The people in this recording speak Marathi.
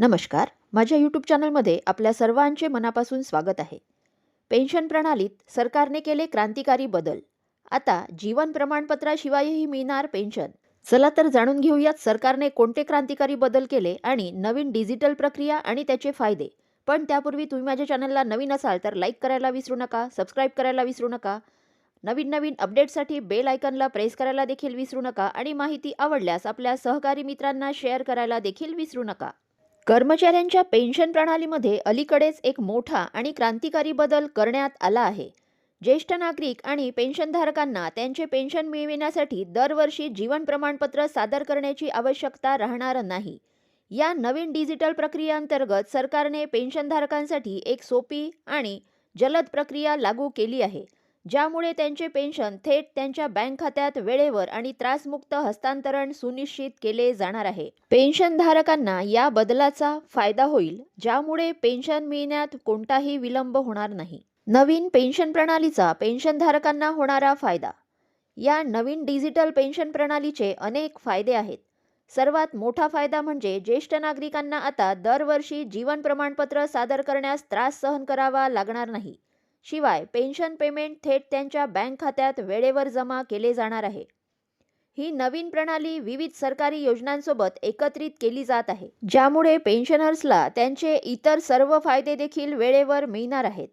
नमस्कार. माझ्या यूट्यूब चॅनलमध्ये आपल्या सर्वांचे मनापासून स्वागत आहे. पेन्शन प्रणालीत सरकारने केले क्रांतिकारी बदल. आता जीवन प्रमाणपत्राशिवायही मिळणार पेन्शन चला तर जाणून घेऊयात सरकारने कोणते क्रांतिकारी बदल केले आणि नवीन डिजिटल प्रक्रिया आणि त्याचे फायदे. पण त्यापूर्वी तुम्ही माझ्या चॅनलला नवीन असाल तर लाईक करायला विसरू नका सबस्क्राईब करायला विसरू नका. नवीन नवीन अपडेटसाठी बेल आयकनला प्रेस करायला देखील विसरू नका आणि माहिती आवडल्यास आपल्या सहकारी मित्रांना शेअर करायला देखील विसरू नका. कर्मचाऱ्यांच्या पेन्शन प्रणालीमध्ये अलीकडेच एक मोठा आणि क्रांतिकारी बदल करण्यात आला आहे. ज्येष्ठ नागरिक आणि पेन्शनधारकांना त्यांचे पेन्शन मिळविण्यासाठी दरवर्षी जीवन प्रमाणपत्र सादर करण्याची आवश्यकता राहणार नाही. या नवीन डिजिटल प्रक्रियेअंतर्गत सरकारने पेन्शनधारकांसाठी एक सोपी आणि जलद प्रक्रिया लागू केली आहे. ज्यामुळे त्यांचे पेन्शन थेट त्यांच्या बँक खात्यात वेळेवर आणि त्रासमुक्त हस्तांतरण सुनिश्चित केले जाणार आहे. पेन्शनधारकांना या बदलाचा फायदा होईल ज्यामुळे पेन्शन मिळण्यात कोणताही विलंब होणार नाही. नवीन पेन्शन प्रणालीचा पेन्शनधारकांना होणारा फायदा. या नवीन डिजिटल पेन्शन प्रणालीचे अनेक फायदे आहेत. सर्वात मोठा फायदा म्हणजे ज्येष्ठ नागरिकांना आता दरवर्षी जीवन प्रमाणपत्र सादर करण्यास त्रास सहन करावा लागणार नाही. शिवाय पेन्शन पेमेंट थेट त्यांच्या बँक खात्यात वेळेवर जमा केले जाणार आहे. ही नवीन प्रणाली विविध सरकारी योजनांसोबत एकत्रित केली जात आहे ज्यामुळे पेन्शनर्सला त्यांचे इतर सर्व फायदे देखील वेळेवर मिळणार आहेत.